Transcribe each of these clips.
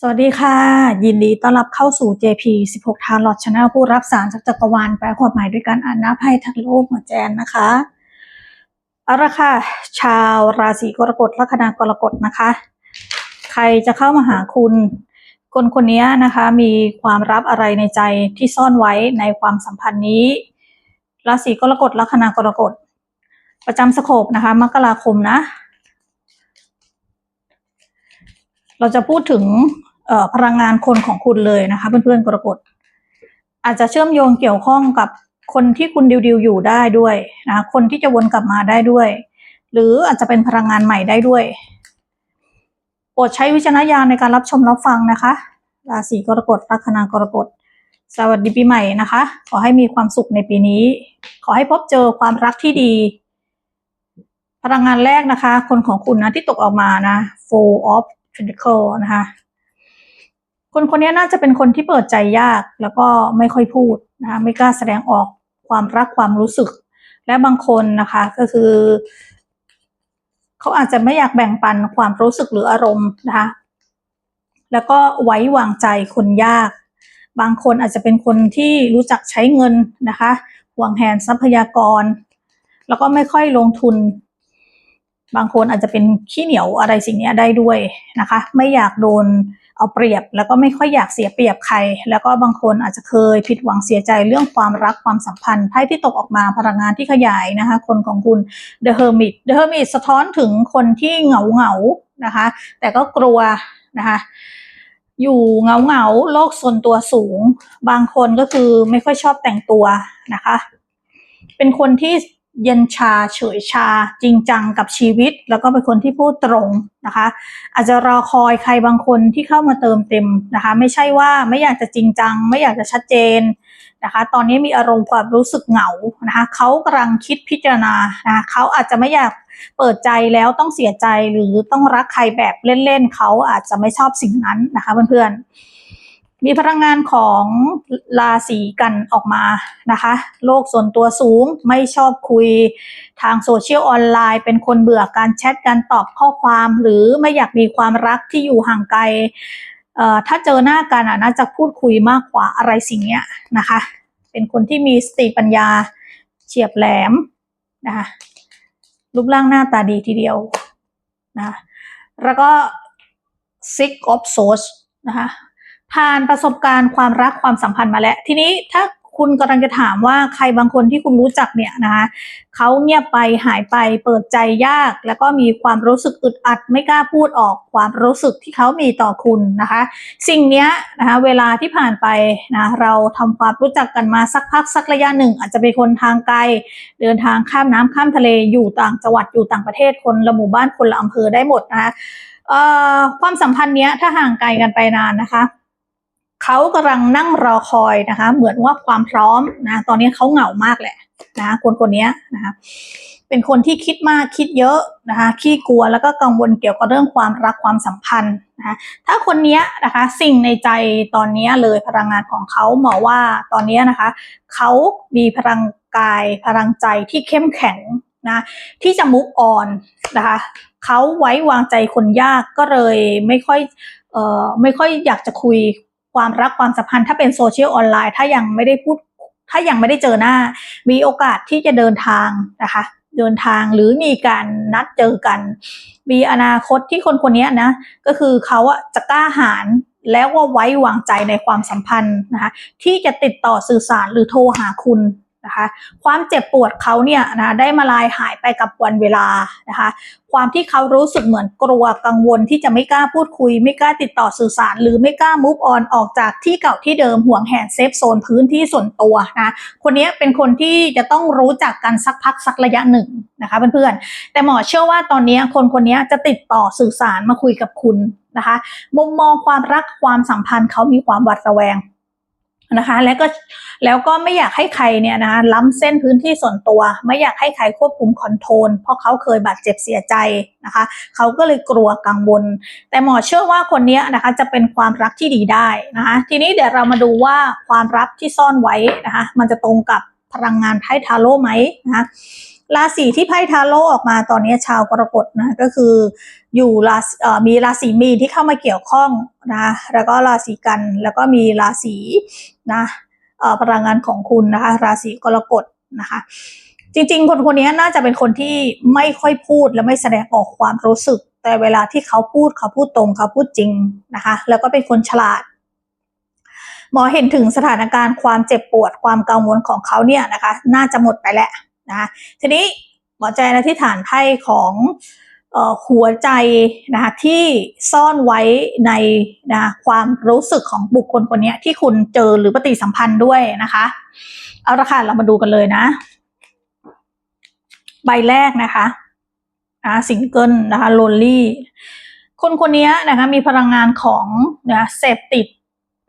สวัสดีค่ะ ยินดีต้อนรับเข้าสู่ JP 16 ทาร์ลอตชาแนลผู้รับสารจากจักรวาลแปลความหมายด้วยการอ่านหน้าไพ่ทางโลกหัวแจนนะคะเอาละค่ะ ชาวราศีกรกฎลัคนากรกฎนะคะ ใครจะเข้ามาหาคุณ คนคนนี้นะคะ มีความรับอะไรในใจที่ซ่อนไว้ในความสัมพันธ์นี้ ราศีกรกฎลัคนากรกฎ ประจำสโคปนะคะมกราคมนะ เราจะพูดถึงพลังงานคนของคุณเลยนะคะเพื่อนๆกรกฎอาจจะเชื่อมโยงเกี่ยวข้องกับคนที่คุณดิวดิวอยู่ได้ด้วยนะคนที่จะวนกลับมาได้ด้วย หรืออาจจะเป็นพลังงานใหม่ได้ด้วยโปรดใช้วิจารณญาณในการรับชมรับฟังนะคะราศีกรกฎลัคนากรกฎสวัสดีปีใหม่นะคะ ขอให้มีความสุขในปีนี้ ขอให้พบเจอความรักที่ดี พลังงานแรกนะคะ คนของคุณนะที่ตกออกมานะ four of pentacle นะคะ คนคนนี้น่าจะเป็นคนที่เปิดใจยากแล้วก็ไม่ค่อยพูดนะคะไม่กล้าแสดงออกความรักความรู้สึก และบางคนนะคะก็คือ เขาอาจจะไม่อยากแบ่งปันความรู้สึกหรืออารมณ์นะคะแล้วก็ไว้วางใจคนยาก บางคนอาจจะเป็นคนที่รู้จักใช้เงินนะคะหวงแหนทรัพยากร แล้วก็ไม่ค่อยลงทุน บางคนอาจจะเป็นขี้เหนียวอะไรสิ่งนี้ได้ด้วยนะคะ ไม่อยากโดนเอาเปรียบ แล้วก็ไม่ค่อยอยากเสียเปรียบใคร แล้วก็บางคนอาจจะเคยผิดหวังเสียใจเรื่องความรักความสัมพันธ์ไพ่ที่ตกออกมาพลังงานที่ขยายนะคะ คนของคุณ The Hermit The Hermit สะท้อนถึงคนที่เหงาเหงานะคะ แต่ก็กลัวนะคะอยู่เหงาเหงาโลกส่วนตัวสูง บางคนก็คือไม่ค่อยชอบแต่งตัวนะคะ เป็นคนที่ เย็นชาเฉยชาจริงจังกับชีวิต แล้วก็เป็นคนที่พูดตรงนะคะ อาจจะรอคอยใครบางคนที่เข้ามาเติมเต็มนะคะ ไม่ใช่ว่าไม่อยากจะจริงจัง ไม่อยากจะชัดเจนนะคะ ตอนนี้มีอารมณ์ความรู้สึกเหงานะคะเขากำลังคิดพิจารณานะะเขาอาจจะไม่อยากเปิดใจแล้วต้องเสียใจหรือต้องรักใครแบบเล่นๆเขาอาจจะไม่ชอบสิ่งนั้นนะคะเพื่อนๆ มีพลังงานของราศีกันออกมานะคะ โลกส่วนตัวสูงไม่ชอบคุยทางโซเชียลออนไลน์ เป็นคนเบื่อการแชทการตอบข้อความ หรือไม่อยากมีความรักที่อยู่ห่างไกลถ้าเจอหน้ากันอะน่าจะพูดคุยมากกว่าอะไรสิ่งนี้นะคะ เป็นคนที่มีสติปัญญาเฉียบแหลมนะคะรูปร่างหน้าตาดีทีเดียวนะแล้วก็ six of swords นะคะ ผ่านประสบการณ์ความรักความสัมพันธ์มาแล้ว ทีนี้ถ้าคุณกำลังจะถามว่าใครบางคนที่คุณรู้จักเนี่ยนะคะเขาเงียบไปหายไปเปิดใจยาก แล้วก็มีความรู้สึกอึดอัด ไม่กล้าพูดออกความรู้สึกที่เขามีต่อคุณนะคะ สิ่งนี้นะคะเวลาที่ผ่านไปนะเราทำความรู้จักกันมาสักพักสักระยะหนึ่ง อาจจะเป็นคนทางไกล เดินทางข้ามน้ำข้ามทะเลอยู่ต่างจังหวัดอยู่ต่างประเทศคนละหมู่บ้านคนละอำเภอได้หมดนะคะความสัมพันธ์เนี้ยถ้าห่างไกลกันไปนานนะคะ เขากำลังนั่งรอคอยนะคะ เหมือนว่าความพร้อมนะ ตอนนี้เขาเหงามากแหละนะคนคนนี้นะคะเป็นคนที่คิดมากคิดเยอะนะคะขี้กลัวแล้วก็กังวลเกี่ยวกับเรื่องความรักความสัมพันธ์นะคะถ้าคนนี้นะคะสิ่งในใจตอนนี้เลยพลังงานของเขาหมอว่าตอนนี้นะคะเขามีพลังกายพลังใจที่เข้มแข็งนะที่จะมุกอ่อนนะคะเขาไว้วางใจคนยากก็เลยไม่ค่อยเอ่อไม่ค่อยอยากจะคุย ความรักความสัมพันธ์ถ้าเป็นโซเชียลออนไลน์ถ้ายังไม่ได้พูดถ้ายังไม่ได้เจอหน้า มีโอกาสที่จะเดินทางนะคะ เดินทางหรือมีการนัดเจอกัน มีอนาคตที่คนคนนี้นะ ก็คือเขาอะจะกล้าหาญแล้วก็ไว้วางใจในความสัมพันธ์นะคะที่จะติดต่อสื่อสารหรือโทรหาคุณ นะคะความเจ็บปวดเขาเนี่ยนะได้มาลายหายไปกับวันเวลานะคะความที่เขารู้สึกเหมือนกลัวกังวลที่จะไม่กล้าพูดคุย ไม่กล้าติดต่อสื่อสาร หรือไม่กล้า move on ออกจากที่เก่าที่เดิมห่วงแหนเซฟโซนพื้นที่ส่วนตัวนะคนนี้เป็นคนที่จะต้องรู้จักกันสักพักสักระยะหนึ่งนะคะเพื่อนๆแต่หมอเชื่อว่าตอนนี้คนคนนี้จะติดต่อสื่อสารมาคุยกับคุณนะคะมุมมองความรักความสัมพันธ์เขามีความหวาดระแวง นะคะ แล้วก็แล้วก็ไม่อยากให้ใครเนี่ยนะล้ำเส้นพื้นที่ส่วนตัว ไม่อยากให้ใครควบคุมคอนโทรลเพราะเขาเคยบาดเจ็บเสียใจนะคะ เขาก็เลยกลัวกังวล แต่หมอเชื่อว่าคนนี้นะคะจะเป็นความรักที่ดีได้นะคะ ทีนี้เดี๋ยวเรามาดูว่าความรักที่ซ่อนไว้นะคะ มันจะตรงกับพลังงานไพ่ทาโร่ไหมนะคะราศีที่ไพ่ทาโร่ออกมาตอนนี้ชาวกรกฎนะก็คืออยู่ราศีมีราศีมีนที่เข้ามาเกี่ยวข้องนะแล้วก็ราศีกันแล้วก็มีราศี นะพลังงานของคุณนะคะ ราศีกรกฎนะคะ จริงๆ คนคนนี้น่าจะเป็นคนที่ไม่ค่อยพูดและไม่แสดงออกความรู้สึก แต่เวลาที่เขาพูดเขาพูดตรงเขาพูดจริงนะคะ แล้วก็เป็นคนฉลาดหมอเห็นถึงสถานการณ์ความเจ็บปวดความกังวลของเขาเนี่ยนะคะ น่าจะหมดไปแล้วนะะทีนี้หมอแจนอธิษฐานไพ่ของ หัวใจนะคะที่ซ่อนไว้ในนะความรู้สึกของบุคคลคนนี้ที่คุณเจอหรือปฏิสัมพันธ์ด้วยนะคะ เอาละค่ะเรามาดูกันเลยนะ ใบแรกนะคะนะซิงเกิลนะคะโลนลี่คนคนนี้นะคะมีพลังงานของนะเสพติด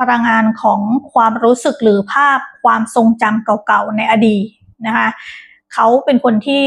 พลังงานของความรู้สึกหรือภาพความทรงจำเก่าๆในอดีตนะคะเขาเป็นคนที่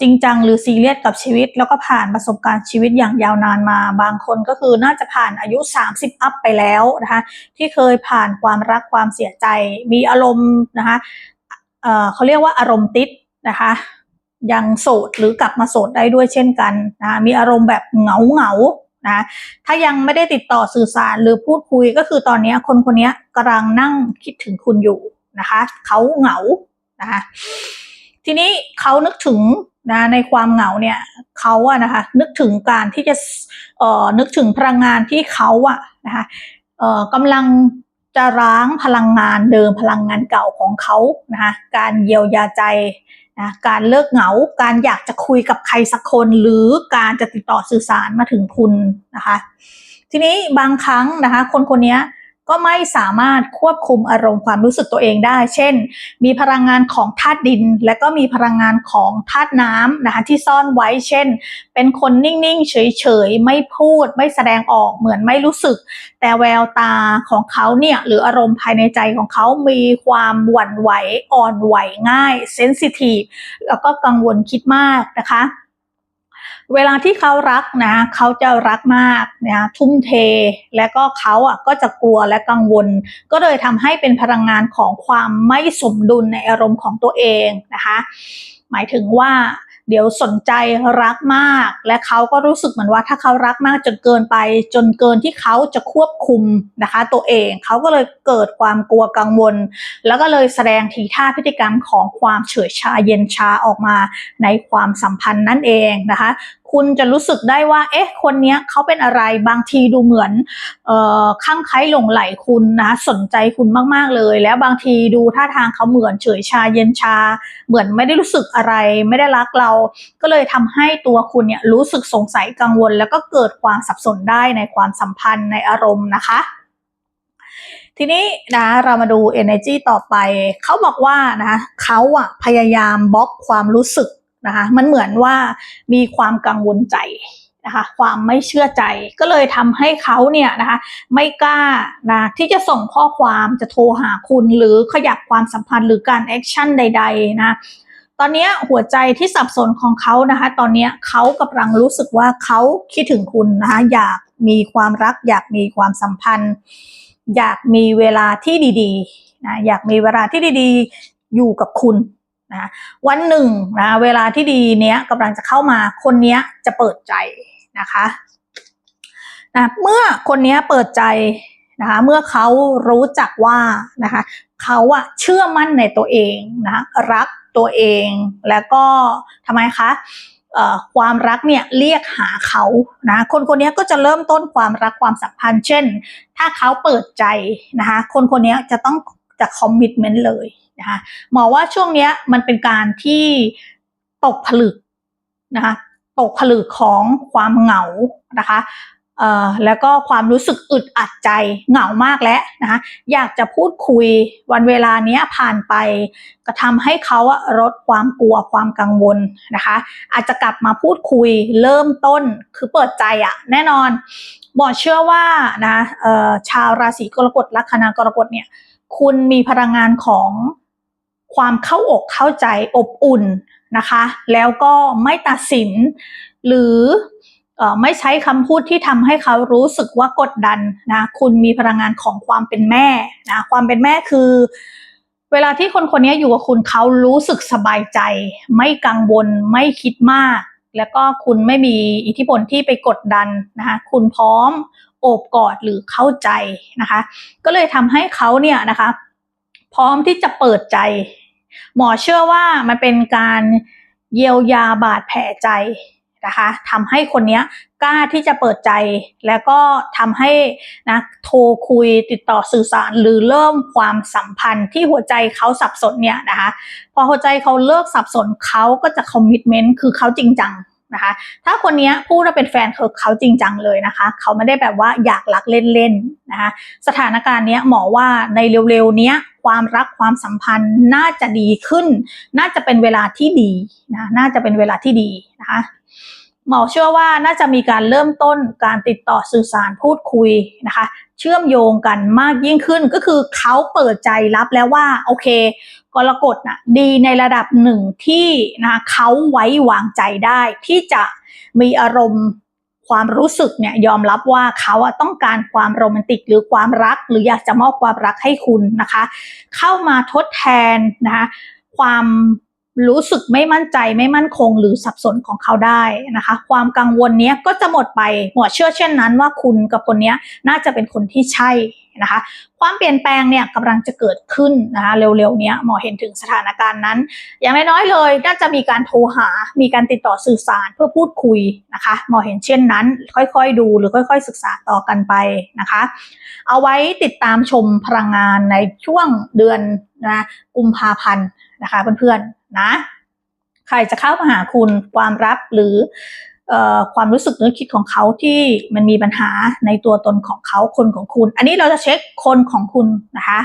จริงจังหรือซีเรียสกับชีวิต แล้วก็ผ่านประสบการณ์ชีวิตอย่างยาวนานมา บางคนก็คือน่าจะผ่านอายุ 30 อัพไปแล้วนะคะที่เคยผ่านความรักความเสียใจ มีอารมณ์นะคะเเขาเรียกว่าอารมณ์ติดนะคะยังโสดหรือกลับมาโสดได้ด้วยเช่นกันนะมีอารมณ์แบบเหงาเหงานะถ้ายังไม่ได้ติดต่อสื่อสารหรือพูดคุยก็คือตอนนี้คนคนนี้กำลังนั่งคิดถึงคุณอยู่นะคะเขาเหงานะคะ ทีนี้เขานึกถึงนะในความเหงาเนี่ยเขาอะนะคะนึกถึงการที่จะเอ่อนึกถึงพลังงานที่เขาอะนะคะเอ่อกำลังจะร้างพลังงานเดิมพลังงานเก่าของเขานะคะการเยียวยาใจนะการเลิกเหงาการอยากจะคุยกับใครสักคน หรือการจะติดต่อสื่อสารมาถึงคุณนะคะ ทีนี้บางครั้งนะคะ คนคนนี้ ก็ไม่สามารถควบคุมอารมณ์ความรู้สึกตัวเองได้ เช่น มีพลังงานของธาตุดิน และก็มีพลังงานของธาตุน้ำนะคะที่ซ่อนไว้ เช่น เป็นคนนิ่งๆ เฉยๆ ไม่พูด ไม่แสดงออก เหมือนไม่รู้สึก แต่แววตาของเขาเนี่ยหรืออารมณ์ภายในใจของเขามีความหวั่นไหว อ่อนไหวง่าย เซนซิทีฟ แล้วก็กังวลคิดมากนะคะ เวลาที่เขารักนะเขาจะรักมากนะทุ่มเท และก็เขาอะก็จะกลัวและกังวล ก็เลยทำให้เป็นพลังงานของความไม่สมดุลในอารมณ์ของตัวเองนะคะ หมายถึงว่าเดี๋ยวสนใจรักมาก และเขาก็รู้สึกเหมือนว่าถ้าเขารักมากจนเกินไป จนเกินที่เขาจะควบคุมนะคะ ตัวเองเขาก็เลยเกิดความกลัวกังวล แล้วก็เลยแสดงทีท่าพฤติกรรมของความเฉยชาเย็นชาออกมาในความสัมพันธ์นั่นเองนะคะ คุณจะรู้สึกได้ว่า เอ๊ะ คนเนี้ยเขาเป็นอะไรบางทีดูเหมือนเอ่อข้างไคล้หลงไหลคุณนะสนใจคุณมากๆเลย แล้วบางทีดูท่าทางเขาเหมือนเฉยชาเย็นชา เหมือนไม่ได้รู้สึกอะไร ไม่ได้รักเรา ก็เลยทำให้ตัวคุณเนี่ยรู้สึกสงสัยกังวล แล้วก็เกิดความสับสนได้ในความสัมพันธ์ในอารมณ์นะคะทีนี้นะเรามาดู energy ต่อไป เขาบอกว่านะเขาอะพยายามบล็อกความรู้สึก นะคะมันเหมือนว่ามีความกังวลใจนะคะความไม่เชื่อใจก็เลยทำให้เขาเนี่ยนะคะไม่กล้านะที่จะส่งข้อความจะโทรหาคุณหรือขยับความสัมพันธ์หรือการแอคชั่นใด ๆ นะตอนนี้หัวใจที่สับสนของเขานะคะ ตอนนี้เขากำลังรู้สึกว่าเขาคิดถึงคุณนะคะอยากมีความรัก อยากมีความสัมพันธ์ อยากมีเวลาที่ดีๆนะอยากมีเวลาที่ดีๆ อยู่กับคุณ นะวันหนึ่งนะเวลาที่ดีเนี้ยกำลังจะเข้ามาคนเนี้ยจะเปิดใจนะคะนะเมื่อคนเนี้ยเปิดใจนะคะเมื่อเขารู้จักว่านะคะเขาอะเชื่อมั่นในตัวเองนะรักตัวเองแล้วก็ทำไมคะความรักเนี่ยเรียกหาเขานะคนคนนี้ก็จะเริ่มต้นความรักความสัมพันธ์ เช่น ถ้าเขาเปิดใจนะคะคนคนนี้จะต้อง จะคอมมิชเมนต์เลยนะคะหมอว่าช่วงนี้มันเป็นการที่ตกผลึกนะคะตกผลึกของความเหงานะคะเอ่อแล้วก็ความรู้สึกอึดอัดใจเหงามากแล้วนะคะอยากจะพูดคุยวันเวลานี้ผ่านไป ก็ทำให้เขาลดความกลัวความกังวลนะคะ อาจจะกลับมาพูดคุยเริ่มต้นคือเปิดใจอะแน่นอนหมอเชื่อว่านะชาวราศีกรกฎลัคนากรกฎเนี่ย คุณมีพลังงานของความเข้าอกเข้าใจอบอุ่นนะคะ แล้วก็ไม่ตัดสิน หรือไม่ใช้คำพูดที่ทำให้เขารู้สึกว่ากดดันนะคุณมีพลังงานของความเป็นแม่นะความเป็นแม่คือ เวลาที่คนคนนี้อยู่กับคุณเขารู้สึกสบายใจ ไม่กังวลไม่คิดมาก แล้วก็คุณไม่มีอิทธิพลที่ไปกดดันนะคะคุณพร้อม โอบกอดหรือเข้าใจนะคะ ก็เลยทำให้เขาเนี่ยนะคะ พร้อมที่จะเปิดใจ หมอเชื่อว่ามันเป็นการเยียวยาบาดแผลใจนะคะทำให้คนเนี้ยกล้าที่จะเปิดใจแล้วก็ทำให้นะโทรคุยติดต่อสื่อสารหรือเริ่มความสัมพันธ์ที่หัวใจเขาสับสนเนี่ยนะคะ พอหัวใจเขาเลิกสับสนเขาก็จะคอมมิชเมนต์คือเขาจริงจัง นะคะ ถ้าคนนี้พูดว่าเป็นแฟนคือเขาจริงจังเลยนะคะ เขาไม่ได้แบบว่าอยากรักเล่นๆนะคะ สถานการณ์นี้หมอว่าในเร็วๆเนี้ยความรักความสัมพันธ์น่าจะดีขึ้น น่าจะเป็นเวลาที่ดีนะน่าจะเป็นเวลาที่ดีนะคะหมอเชื่อว่าน่าจะมีการเริ่มต้นการติดต่อสื่อสารพูดคุยนะคะ เชื่อมโยงกันมากยิ่งขึ้นก็คือเขาเปิดใจรับแล้วว่าโอเค กรกฎนะดีในระดับหนึ่งที่นะเขาไว้วางใจได้ ที่จะมีอารมณ์ความรู้สึกเนี่ยยอมรับว่าเขาต้องการความโรแมนติกหรือความรัก หรืออยากจะมอบความรักให้คุณนะคะ เข้ามาทดแทนนะคะความรู้สึกไม่มั่นใจไม่มั่นคงหรือสับสนของเขาได้นะคะ ความกังวลเนี้ยก็จะหมดไปหมอเชื่อเช่นนั้นว่าคุณกับคนเนี้ยน่าจะเป็นคนที่ใช่ นะคะ ความเปลี่ยนแปลงเนี่ยกำลังจะเกิดขึ้นนะคะเร็วๆนี้หมอเห็นถึงสถานการณ์นั้น อย่างน้อยๆเลยน่าจะมีการโทรหา มีการติดต่อสื่อสารเพื่อพูดคุยนะคะหมอเห็นเช่นนั้น ค่อยๆดูหรือค่อย ๆ ศึกษาต่อกันไปนะคะ เอาไว้ติดตามชมพลังงานในช่วงเดือนนะกุมภาพันธ์นะคะเพื่อนๆนะใครจะเข้ามาหาคุณความรับหรือ ความรู้สึกนึกคิดของเขาที่มันมีปัญหาในตัวตนของเขาคนของคุณ อันนี้เราจะเช็คคนของคุณนะคะ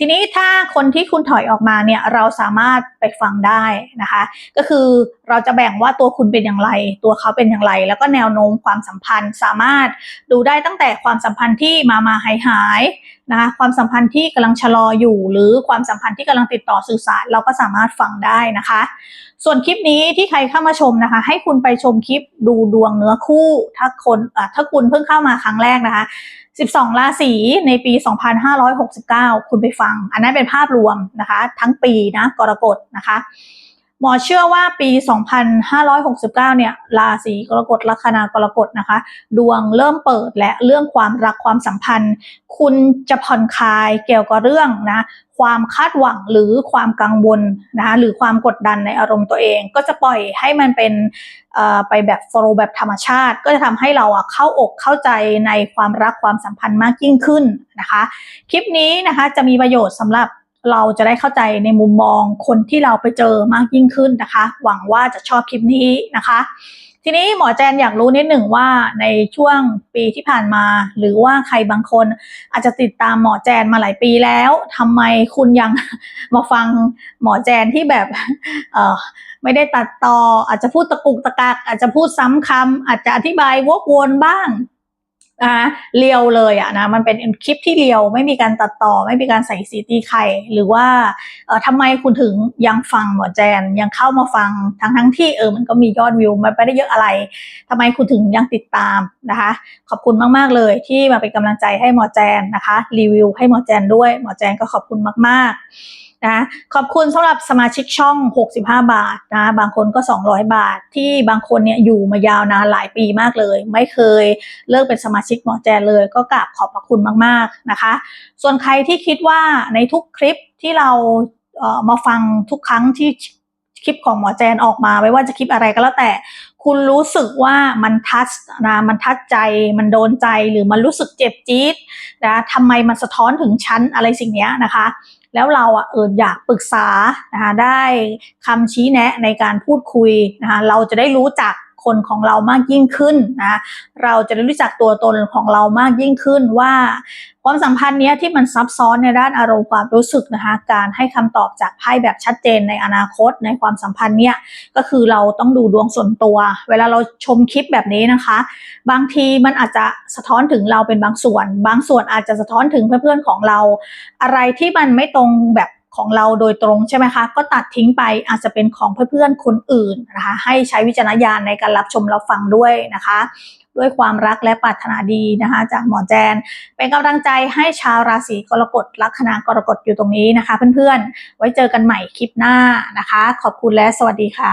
ทีนี้ถ้าคนที่คุณถอยออกมาเนี่ยเราสามารถไปฟังได้นะคะ ก็คือเราจะแบ่งว่าตัวคุณเป็นอย่างไร ตัวเขาเป็นอย่างไร แล้วก็แนวโน้มความสัมพันธ์สามารถดูได้ตั้งแต่ความสัมพันธ์ที่มามาหายหาย นะคะความสัมพันธ์ที่กำลังชะลออยู่ หรือความสัมพันธ์ที่กำลังติดต่อสื่อสาร เราก็สามารถฟังได้นะคะ ส่วนคลิปนี้ที่ใครเข้ามาชมนะคะ ให้คุณไปชมคลิปดูดวงเนื้อคู่ ถ้าคนถ้าคุณเพิ่งเข้ามาครั้งแรกนะคะ 12 ราศีในปี 2569 คุณไปฟัง อันนั้นเป็นภาพรวมนะคะ ทั้งปีนะกรกฎนะคะ หมอเชื่อว่าปี 2569 เนี่ย ราศีกรกฎลัคนากรกฎนะคะ ดวงเริ่มเปิดและเรื่องความรักความสัมพันธ์ คุณจะผ่อนคลายเกี่ยวกับเรื่องนะความคาดหวังหรือความกังวลนะคะหรือความกดดันในอารมณ์ตัวเอง ก็จะปล่อยให้มันเป็นไปแบบโฟล์แบบธรรมชาติ ก็จะทำให้เราอะเข้าอกเข้าใจในความรักความสัมพันธ์มากยิ่งขึ้นนะคะ คลิปนี้นะคะจะมีประโยชน์สำหรับ เราจะได้เข้าใจในมุมมองคนที่เราไปเจอมากยิ่งขึ้นนะคะ หวังว่าจะชอบคลิปนี้นะคะ ทีนี้หมอแจนอยากรู้นิดหนึ่งว่าในช่วงปีที่ผ่านมา หรือว่าใครบางคนอาจจะติดตามหมอแจนมาหลายปีแล้วทำไมคุณยังมาฟังหมอแจนที่แบบเออไม่ได้ตัดต่ออาจจะพูดตะกุกตะกักอาจจะพูดซ้ำคำอาจจะอธิบายวกวนบ้าง นะเรียวเลยอะนะมันเป็นคลิปที่เรียวไม่มีการตัดต่อ ไม่มีการใส่สีตีไข่หรือว่าเออทำไมคุณถึงยังฟังหมอแจนยังเข้ามาฟังทั้งทั้งที่เออมันก็มียอดวิวมันไม่ได้เยอะอะไรทำไมคุณถึงยังติดตามนะคะ ขอบคุณมากๆเลยที่มาเป็นกำลังใจให้หมอแจนนะคะ รีวิวให้หมอแจนด้วยหมอแจนก็ขอบคุณมาก ๆนะขอบคุณสำหรับสมาชิกช่อง 65 บาทนะบางคนก็ 200 บาท ที่บางคนเนี่ยอยู่มายาวนานหลายปีมากเลย ไม่เคยเลิกเป็นสมาชิกหมอแจนเลย ก็กราบขอบพระคุณมากๆนะคะ ส่วนใครที่คิดว่าในทุกคลิปที่เราเอ่อมาฟังทุกครั้งที่คลิปของหมอแจนออกมาไม่ว่าจะคลิปอะไรก็แล้วแต่ คุณรู้สึกว่ามันทัชนะมันทัชใจมันโดนใจหรือมันรู้สึกเจ็บจี๊ดนะทำไมมันสะท้อนถึงชั้นอะไรสิ่งนี้นะคะ แล้วเราอะเอออยากปรึกษานะคะได้คำชี้แนะในการพูดคุยนะคะเราจะได้รู้จัก คนของเรามากยิ่งขึ้นนะเราจะได้รู้จักตัวตนของเรามากยิ่งขึ้นว่า ความสัมพันธ์เนี้ยที่มันซับซ้อนในด้านอารมณ์ความรู้สึกนะคะการให้คำตอบจากไพ่แบบชัดเจนในอนาคตในความสัมพันธ์เนี้ยก็คือเราต้องดูดวงส่วนตัว เวลาเราชมคลิปแบบนี้นะคะ บางทีมันอาจจะสะท้อนถึงเราเป็นบางส่วน บางส่วนอาจจะสะท้อนถึงเพื่อนๆของเรา อะไรที่มันไม่ตรงแบบ ของเราโดยตรงใช่ไหมคะก็ตัดทิ้งไปอาจจะเป็นของเพื่อนๆคนอื่นนะคะให้ใช้วิจารณญาณในการรับชมรับฟังด้วยนะคะ ด้วยความรักและปรารถนาดีนะคะ จากหมอแจน เป็นกำลังใจให้ชาวราศีกรกฎลัคนากรกฎอยู่ตรงนี้นะคะ เพื่อนๆ ไว้เจอกันใหม่คลิปหน้านะคะ ขอบคุณและสวัสดีค่ะ